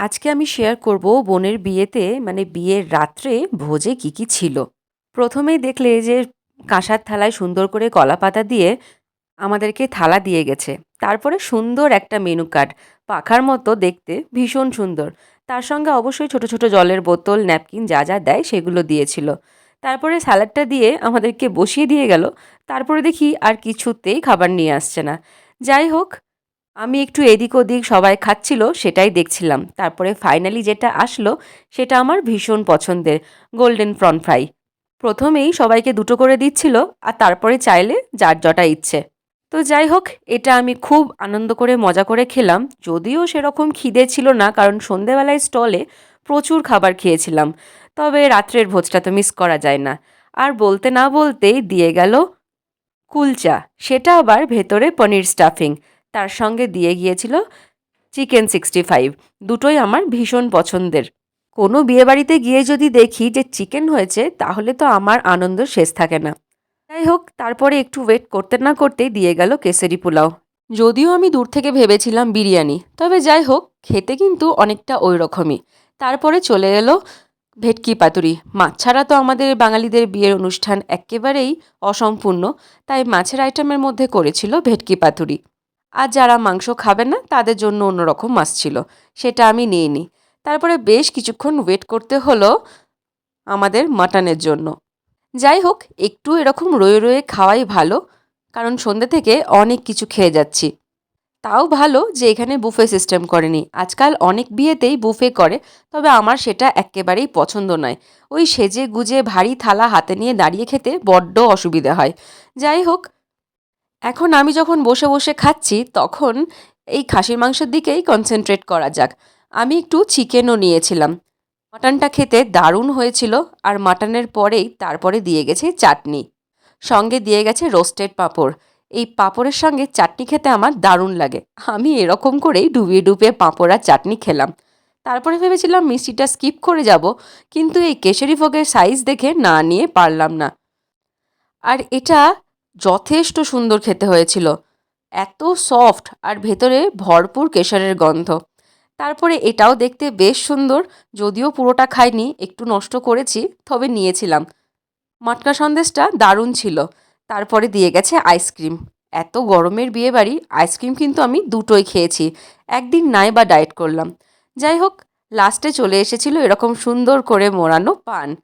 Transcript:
আজকে আমি শেয়ার করব বোনের বিয়েতে মানে বিয়ের রাত্রে ভোজে কি কি ছিল। প্রথমেই দেখলে যে কাঁসার থালায় সুন্দর করে কলা পাতা দিয়ে আমাদেরকে থালা দিয়ে গেছে। তারপরে সুন্দর একটা মেনু কার্ড পাখার মতো দেখতে, ভীষণ সুন্দর। তার সঙ্গে অবশ্যই ছোট ছোট জলের বোতল ন্যাপকিন যা যা দেয় সেগুলো দিয়েছিল। তারপরে স্যালাডটা দিয়ে আমাদেরকে বসিয়ে দিয়ে গেল। তারপরে দেখি আর কিছুতেই খাবার নিয়ে আসছে না। যাই হোক আমি একটু এদিক ওদিক সবাই খাচ্ছিল, সেটাই দেখছিলাম। তারপরে ফাইনালি যেটা আসলো, সেটা আমার ভীষণ পছন্দের গোল্ডেন প্রন ফ্রাই প্রথমেই সবাইকে দুটো করে দিচ্ছিল, আর তারপরে চাইলে যার জটা ইচ্ছে। তো যাই হোক, এটা আমি খুব আনন্দ করে, মজা করে খেলাম। যদিও সেরকম খিদে ছিল না, কারণ সন্ধেবেলায় স্টলে প্রচুর খাবার খেয়েছিলাম। তবে রাত্রের ভোজটা তো মিস করা যায় না। আর বলতে না বলতেই দিয়ে গেল কুলচা। সেটা আবার ভেতরে পনির স্টাফিং তার সঙ্গে দিয়ে গিয়েছিল চিকেন সিক্সটি ফাইভ। দুটোই আমার ভীষণ পছন্দের। কোনো বিয়েবাড়িতে গিয়ে যদি দেখি যে চিকেন হয়েছে, তাহলে তো আমার আনন্দ শেষ থাকে না। যাই হোক, তারপরে একটু ওয়েট করতে না করতেই দিয়ে গেল কেসরি পোলাও। যদিও আমি দূর থেকে ভেবেছিলাম বিরিয়ানি, তবে যাই হোক, খেতে কিন্তু অনেকটা ওই রকমই তারপরে চলে এলো ভেটকি পাতুরি। মাছ ছাড়া তো আমাদের বাঙালিদের বিয়ের অনুষ্ঠান একেবারেই অসম্পূর্ণ, তাই মাছের আইটেমের মধ্যে করেছিল ভেটকি পাতুরি। আর যারা মাংস খাবে না, তাদের জন্য অন্যরকম মাছ ছিল। সেটা আমি নিইনি। তারপরে বেশ কিছুক্ষণ ওয়েট করতে হলো আমাদের মাটনের জন্য। যাই হোক, একটু এরকম রয়ে রয়ে খাওয়াই ভালো, কারণ সন্ধ্যে থেকে অনেক কিছু খেয়ে যাচ্ছি। তাও ভালো যে এখানে বুফে সিস্টেম করেনি। আজকাল অনেক বিয়েতেই বুফে করে, তবে আমার সেটা একেবারেই পছন্দ নয়। ওই সেজে গুজে ভারী থালা হাতে নিয়ে দাঁড়িয়ে খেতে বড্ড অসুবিধে হয়। যাই হোক এখন আমি যখন বসে বসে খাচ্ছি, তখন এই খাসির মাংসের দিকেই কনসেন্ট্রেট করা যাক। আমি একটু চিকেনও নিয়েছিলাম। মাটনটা খেতে দারুণ হয়েছিল আর মাটনের পরেই তারপরে দিয়ে গেছে চাটনি। সঙ্গে দিয়ে গেছে রোস্টেড পাঁপড়। এই পাঁপড়ের সঙ্গে চাটনি খেতে আমার দারুণ লাগে। আমি এরকম করেই ডুবিয়ে ডুবিয়ে পাঁপড় আর চাটনি খেলাম। তারপরে ভেবেছিলাম মিষ্টিটা স্কিপ করে যাব, কিন্তু এই কেশরি ভোগের সাইজ দেখে না নিয়ে পারলাম না। আর এটা যথেষ্ট সুন্দর খেতে হয়েছিল। এত সফট আর ভেতরে ভরপুর কেশরের গন্ধ। তারপরে এটাও দেখতে বেশ সুন্দর, যদিও পুরোটা খাইনি, একটু নষ্ট করেছি, তবে নিয়েছিলাম। মাটকা সন্দেশটা দারুণ ছিল। তারপরে দিয়ে গেছে আইসক্রিম। এত গরমের বিয়ে বাড়ি আইসক্রিম কিন্তু আমি দুটোই খেয়েছি। একদিন নাই বা ডায়েট করলাম। যাই হোক, লাস্টে চলে এসেছিল এরকম সুন্দর করে মোড়ানো পান।